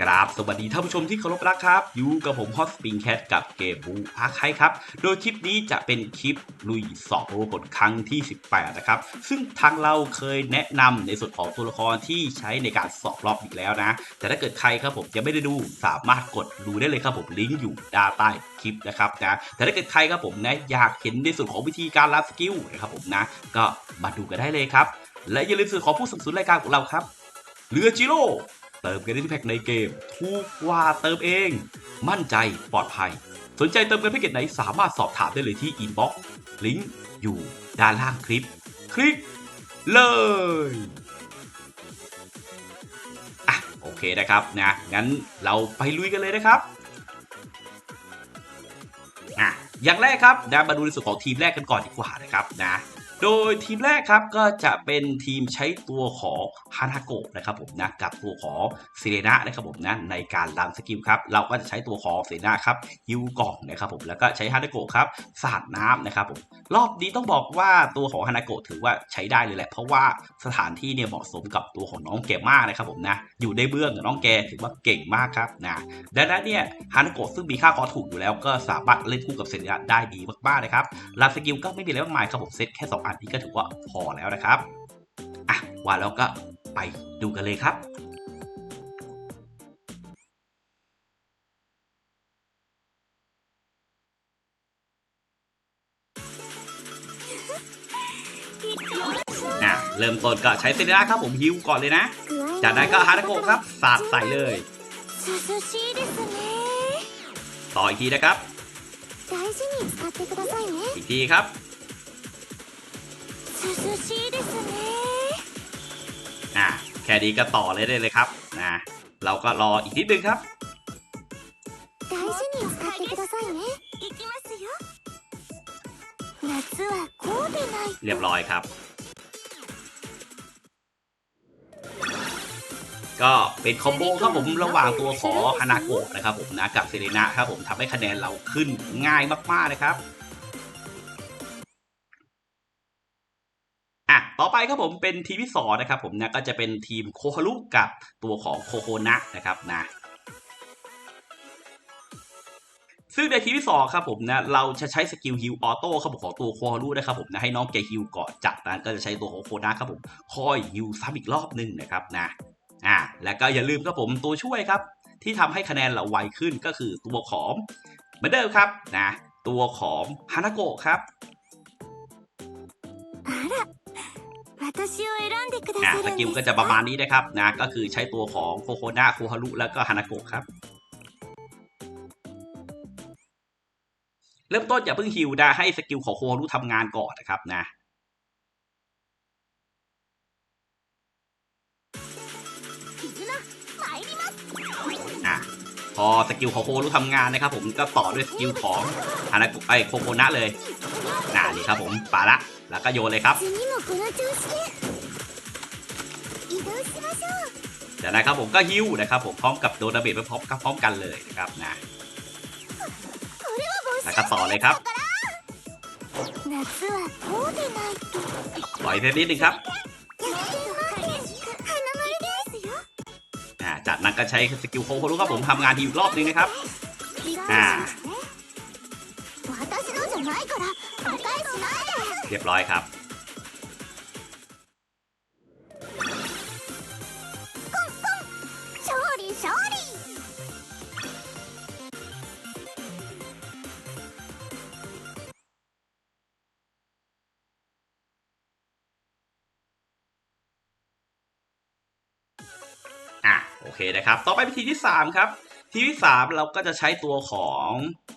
กราบสวัสดีท่านผู้ชมที่เคารพรักครับ อยู่กับผมฮอตสปริงแคทกับเกมบูอาร์ไคครับ โดยคลิปนี้จะเป็นคลิปลุยสอบโรบทครั้งที่ 18 นะครับ ซึ่งทางเราเคยแนะนำในส่วนของตัวละครที่ใช้ในการสอบรอบอีกแล้วนะ แต่ถ้าเกิดใครครับผมยังไม่ได้ดูสามารถกดดูได้เลยครับผมลิงก์อยู่ด้านใต้คลิปนะครับนะ แต่ถ้าเกิดใครครับผมนะอยากเห็นในส่วนของวิธีการรับสกิลนะครับผมนะ ก็มาดูกันได้เลยครับ และอย่าลืมสื่อของผู้สนับสนุนรายการของเราครับ เรือจิโร่เติมกันได้ที่แพ็กในเกม ถูกกว่าเติมเอง มั่นใจปลอดภัย สนใจเติมเงินแพ็กเกจไหนสามารถสอบถามได้เลยที่อินบ็อกซ์ลิงก์อยู่ด้านล่างคลิป คลิกเลยอะโอเคนะครับนะงั้นเราไปลุยกันเลยนะครับอะอย่างแรกครับนะมาดูในส่วนของทีมแรกกันก่อนดีกว่านะครับนะ โดยทีมแรกครับก็จะเป็นทีมใช้ตัวของฮานาโกะนะครับผมนะกับตัวของเซเรนะนะครับผมนะในการรันสกิลครับเราก็จะใช้ตัวของเซเรนะครับฮิวกล่องนะครับผมแล้วก็ใช้ฮานาโกะครับสาดน้ำนะครับผมรอบนี้ต้องบอกว่าตัวของฮานาโกะถือว่าใช้ได้เลยแหละ เพราะว่าสถานที่เนี่ยเหมาะสมกับตัวของน้องแกมากนะครับผมนะอยู่ในเบื้องน้องแกถือว่าเก่งมากครับนะดังนั้นเนี่ยฮานาโกะซึ่งมีค่าคอถูกอยู่แล้ว ก็สามารถเล่นคู่กับเซเรนะได้ดีมากๆนะครับลาสกิลก็ไม่มีอะไรมากมายครับผมเซตแค่2อันานนี้ก็ถือว่าพอแล้วนะครับอะว่าแล้วก็ไปดูกันเลยครับนะเริ่มต้นก็ใช้เซเลน่าครับผมฮิวก่อนเลยนะ จากนั้นก็ฮาร์โกครับ สาดใส่เลย ต่ออีกทีนะครับ อีกทีครับ 涼しいですね อ่ะ แค่นี้ก็ต่อเลยได้เลยครับ นะ เราก็รออีกนิดนึงครับ 大事に使ってくださいねいきますよ夏はこうでない เรียบร้อยครับ ก็เป็นคอมโบครับผมระหว่างตัวของฮานาโกะนะครับผมนะกับเซเรนะครับผมทำให้คะแนนเราขึ้นง่ายมากๆนะครับ ครับผมเป็นทีมที่สองนะครับผมนะก็จะเป็นทีมโคฮารุกับตัวของโคโคนะนะครับนะซึ่งในทีมที่สองครับผมนะเราจะใช้สกิลฮิลออโต้ครับผมของตัวโคฮารุนะครับผมนะให้น้องแกฮิลก่อนจากนั้นก็จะใช้ตัวของโคนะครับผมคอยฮิลซ้ำอีกรอบหนึ่งนะครับนะอ่าแล้วก็อย่าลืมครับผมตัวช่วยครับ ที่ทำให้คะแนนเราไวขึ้นก็คือตัวของเหมือนเดิมครับนะตัวของฮานาโกะครับ อะสกิลก็จะประมาณนี้นะครับนะก็คือใช้ตัวของโคโคนาโคฮารุแล้วก็ฮานาโกะครับ เริ่มต้นอย่าเพิ่งฮิวนะให้สกิลของโคฮารุทำงานก่อนนะครับนะ พอสกิลของโครู้ทำงานนะครับผมก็ต่อด้วยสกิลของฮานาไอโคโคนะเลยน่านี่ครับผมป่าละแล้วก็โยนเลยครับเดี๋ยวนะครับผมก็ฮิ้วนะครับผมพร้อมกับโดนาเบตไปพร้อมกับพร้อมกันเลยนะครับนะแล้วก็ต่อเลยครับปล่อยเทปนิดนึงครับ ก็ใช้สกิลโคโครุครับผมทำงานทีอีกรอบนึงนะครับอ่าเรียบร้อยครับ เคนะครับ ต่อไปเป็นทีมที่ 3 ครับ ทีมที่ 3 เราก็จะใช้ตัวของ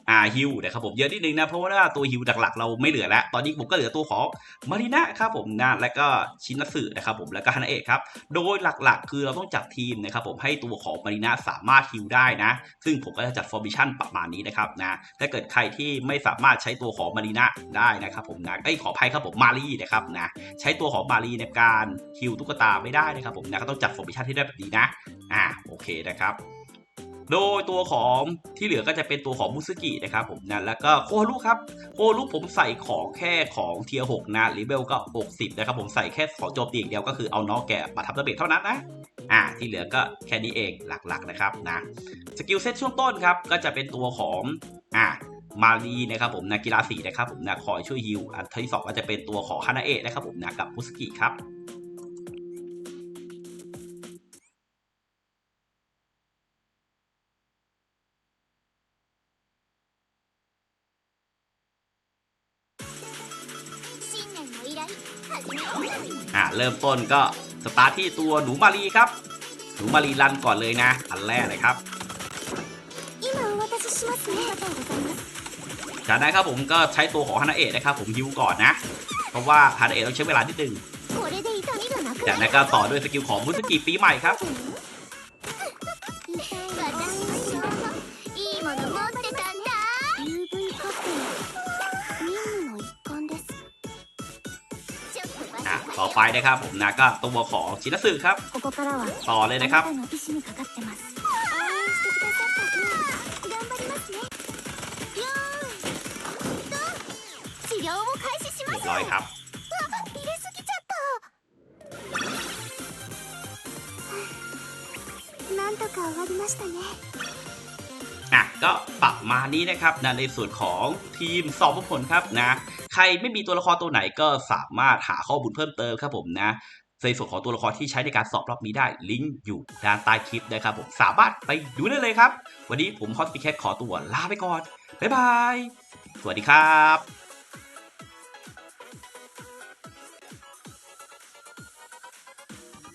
อ่าฮิวนะครับผมเยอะนิดนึงนะเพราะว่าตัวฮิวหลักๆ เราไม่เหลือแล้ว ตอนนี้ผมก็เหลือตัวของมารินะครับผมนะแล้วก็ชินัสึนะครับผมแล้วก็ฮานาเอะครับโดยหลักๆ คือเราต้องจัดทีมนะครับผมให้ตัวของมารินะสามารถฮิวได้นะ ซึ่งผมก็จะจัดฟอร์มิชั่นประมาณนี้นะครับนะถ้าเกิดใครที่ไม่สามารถใช้ตัวของมารินะได้นะครับผมนะไอ้ขออภัยครับผมมารีนะครับนะใช้ตัวของมารีในการฮิวตุ๊กตาไม่ได้นะครับผมนะก็ต้องจัดฟอร์มิชั่นที่ได้แบบนี้นะ อ่าโอเคนะครับ โดยตัวของที่เหลือก็จะเป็นตัวของมุสกินะครับผมนะแล้วก็โคฮลุครับโคฮลุผมใส่ของแค่ของเทียร์หกนะรีเบลก็ 60 นะครับผมใส่แค่ของโจมตีอย่างเดียวก็คือเอาน้องแกะมาทำระเบิดเท่านั้นนะอ่าที่เหลือก็แค่นี้เองหลักๆนะครับนะสกิลเซตช่วงต้นครับก็จะเป็นตัวของอ่ามารีนะครับผมนะกีฬาสีนะครับผมนะคอยช่วยฮิวอันที่สองก็จะเป็นตัวของฮานาเอะนะครับผมนะกับมุสกิครับ เริ่มต้นก็สตาร์ทที่ตัวหนูมารีครับ หนูมารีรันก่อนเลยนะอันแรกเลยครับจากนั้นครับผมก็ใช้ตัวของฮานาเอะนะครับผมฮิวก่อนนะ เพราะว่าฮานาเอะต้องใช้เวลานิดนึงจากนั้นก็ต่อด้วยสกิลของมุสกิปีใหม่ครับ ต่อไปนะครับผมนะก็ตัวของชินสึครับ ต่อเลยนะครับร้อยครับนะก็ประมาณนี้นะครับนะในส่วนของทีมสอบผลครับนะ ใครไม่มีตัวละครตัวไหนก็สามารถหาข้อมูลเพิ่มเติมครับผมนะในส่วนของตัวละครที่ใช้ในการสอบรอบนี้ได้ลิงก์อยู่ด้านใต้คลิปนะครับผมสามารถไปดูได้เลยครับ วันนี้ผมฮอตปิแคทขอตัวลาไปก่อน บ๊ายบาย สวัสดีครับ